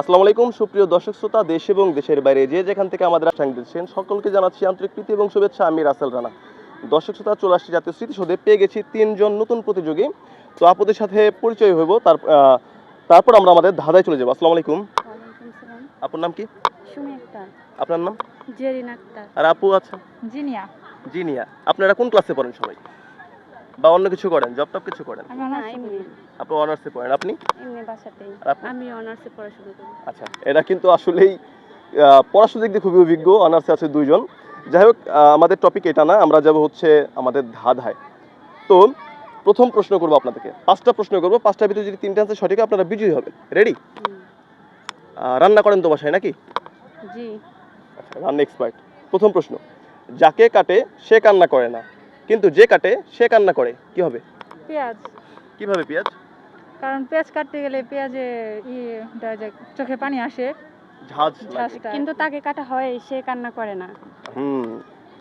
আসসালামু আলাইকুম সুপ্রিয় দর্শক শ্রোতা দেশ এবং দেশের বাইরে যে যেখান থেকে আমাদের আসাং দিচ্ছেন সকলকে জানাচ্ছি আন্তরিক প্রীতি এবং শুভেচ্ছা। আমি রাসেল রানা। দর্শক শ্রোতা চলে আসছি জাতীয় স্মৃতিসৌধে। পেয়ে গেছি তিনজন নতুন প্রতিযোগী। তো আপনাদের সাথে পরিচয় হইব তার তারপর আমরা আমাদের ধাঁধায় চলে যাব। আসসালামু আলাইকুম। আপনার নাম কি? আপনার নাম? জেরিন আক্তার। আর আপু আছেন? জিনিয়া। জিনিয়া। আপনারা কোন ক্লাসে পড়েন সবাই? বা অন্য কিছু করেন? জব টপ কিছু করেন? আমি না এমনি। আপনি অনার্সে পড়েন। আপনি? আমি অনার্সে পড়াশোনা করি। আচ্ছা এরা কিন্তু আসলেই পড়াশোনার দিক দিয়ে খুবই অভিজ্ঞ। অনার্সে আছে দুইজন। যাই হোক আমাদের টপিক এটা না আমরা যাব হচ্ছে আমাদের ধাঁধায়। তো প্রথম প্রশ্ন করব আপনাদেরকে। পাঁচটা প্রশ্ন করব। পাঁচটার ভিতরে যদি তিনটা আনসার সঠিক হয়, আপনারা বিজয়ী হবেন। রেডি রান্না করেন তো বাসায় নাকি? জি। আচ্ছা রান্না এক্সপার্ট প্রথম প্রশ্ন। যাকে কাটে সে কান্না করে না। কিন্তু যে কাটে সে কান্না করে। কি হবে? পেঁয়াজ। কীভাবে পেঁয়াজ? কারণ পেঁয়াজ কাটতে গেলে পেঁয়াজে চোখে পানি আসে। ঝাঁজ লাগে। কিন্তু তাকে কাটা হয় সে কান্না করে না। হুম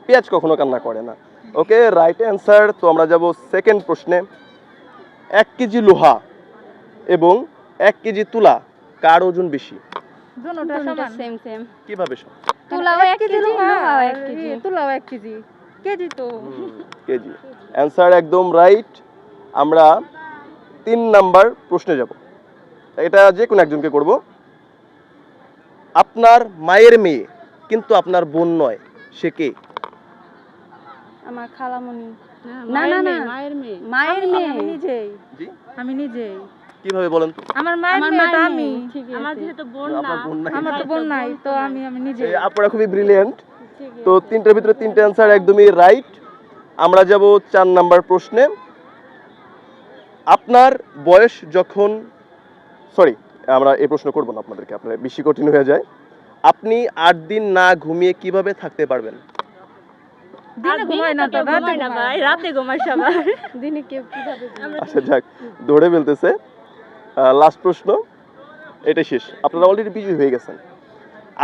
পেঁয়াজ কখনো কান্না করে না। ওকে রাইট অ্যান্সার তো আমরা যাব সেকেন্ড প্রশ্নে। এক কেজি লোহা এবং এক কেজি তুলা কার ওজন বেশি? দুটোটা সমান। সেম সেম কীভাবে সব তুলাও এক কেজি লোহাও এক কেজি। তুলাও এক কেজি। কেজি তো। K G. অ্যান্সার একদম রাইট আমরা তিন নাম্বার প্রশ্নে যাব। এটা যে কোনো একজনকে করব। আপনার মায়ের মেয়ে কিন্তু আপনার বোন নয় সে কে? আমার খালামণি। না, না না, না না। না মায়ের মেয়ে। মায়ের মেয়ে। আমি নিজেই। জি? আমি নিজেই। কীভাবে বলেন তো? আমার মায়ের মেয়ে তো আমি। আমার যেহেতু বোন নাই। আমার তো বোন নাই তো আমি আমি নিজেই। আপনারা খুবই ব্রিলিয়েন্ট তো তিনটার ভিতরে তিনটে অ্যান্সার একদমই রাইট আমরা যাব চার নাম্বার প্রশ্নে। আপনার বয়স যখন সরি আমরা এই প্রশ্ন করব না আপনাদেরকে আপনার বেশি কঠিন হয়ে যায়। আপনি আট দিন না ঘুমিয়ে কীভাবে থাকতে পারবেন? আচ্ছা যাক ধরে ফেলতেছে। লাস্ট প্রশ্ন এটা শেষ। আপনারা অলরেডি বিজয়ী হয়ে গেছেন।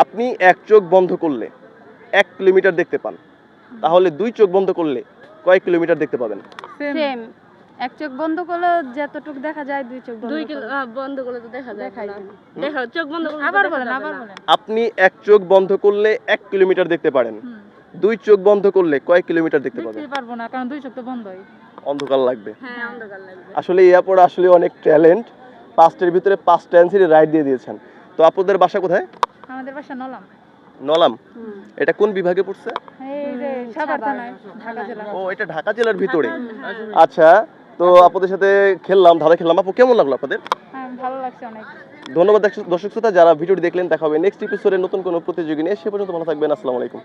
আপনি এক চোখ বন্ধ করলে এক কিলোমিটার দেখতে পান। তাহলে দুই চোখ বন্ধ করলে কয়েক কিলোমিটার দেখতে পাবেন। সেম সেম এক চোখ বন্ধ করলে যতটুকু দেখা যায় দুই চোখ দুই বন্ধ করলে তো দেখা যায় দেখাই না। যায় না। দেখা চোখ বন্ধ করলে আবার বলেন আবার বলেন। আপনি এক চোখ বন্ধ করলে এক কিলোমিটার দেখতে পারেন। দুই চোখ বন্ধ করলে কয় কিলোমিটার দেখতে পাবেন। দেখতেই পারব না কারণ দুই চোখ তো বন্ধই। অন্ধকার লাগবে। হ্যাঁ অন্ধকার লাগবে। আসলে ইয়াপর আসলে অনেক ট্যালেন্ট পাঁচটার ভিতরে পাঁচটা অ্যান্সারই রাইট দিয়ে দিয়েছেন। তো আপনাদের বাসা কোথায়? আমাদের বাসা নলাম। নলাম। এটা কোন বিভাগে পড়ছে? ও এটা ঢাকা জেলার ভিতরে। আচ্ছা তো আপনাদের সাথে খেললাম ধারা খেললাম। আপু কেমন লাগল আপনাদের? হ্যাঁ ভালো লাগছে অনেক। ধন্যবাদ দর্শক- দর্শক শ্রোতা যারা ভিডিওটি দেখলেন দেখা হবে নেক্সট এপিসোডে নতুন কোনো প্রতিযোগী নিয়ে। সে পর্যন্ত ভালো থাকবেন আসসালামু আলাইকুম।